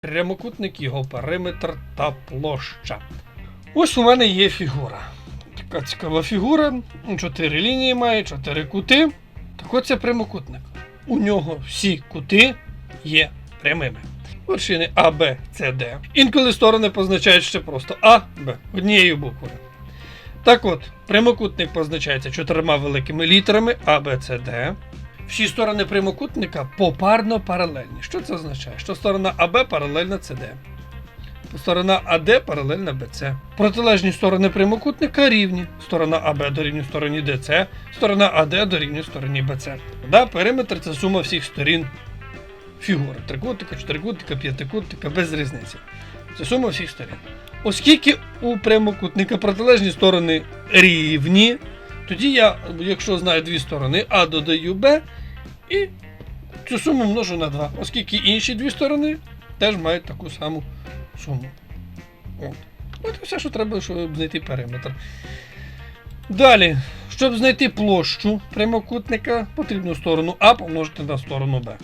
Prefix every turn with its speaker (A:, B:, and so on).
A: прямокутник, його периметр та площа. Ось у мене є фігура. Така цікава фігура. Чотири лінії має, чотири кути. Так от це прямокутник. У нього всі кути є прямими. Вершини А, Б, С, Д. Інколи сторони позначають ще просто А, Б однією буквою. Так от, прямокутник позначається чотирма великими літерами А, Б, С, Д. Всі сторони прямокутника попарно паралельні. Що це означає? Що сторона АБ паралельна СД. Сторона АД паралельна БЦ. Протилежні сторони прямокутника рівні. Сторона АБ дорівнює стороні ДЦ, сторона АД дорівнює стороні БЦ. Да, периметр це сума всіх сторін фігури. Трикутника, чотирикутника, п'ятикутника, без різниці. Це сума всіх сторін. Оскільки у прямокутника протилежні сторони рівні, тоді я, якщо знаю дві сторони, А додаю Б і цю суму множу на 2, оскільки інші дві сторони теж мають таку саму суму. От. От і все, що треба, щоб знайти периметр. Далі, щоб знайти площу прямокутника, потрібно сторону А помножити на сторону Б.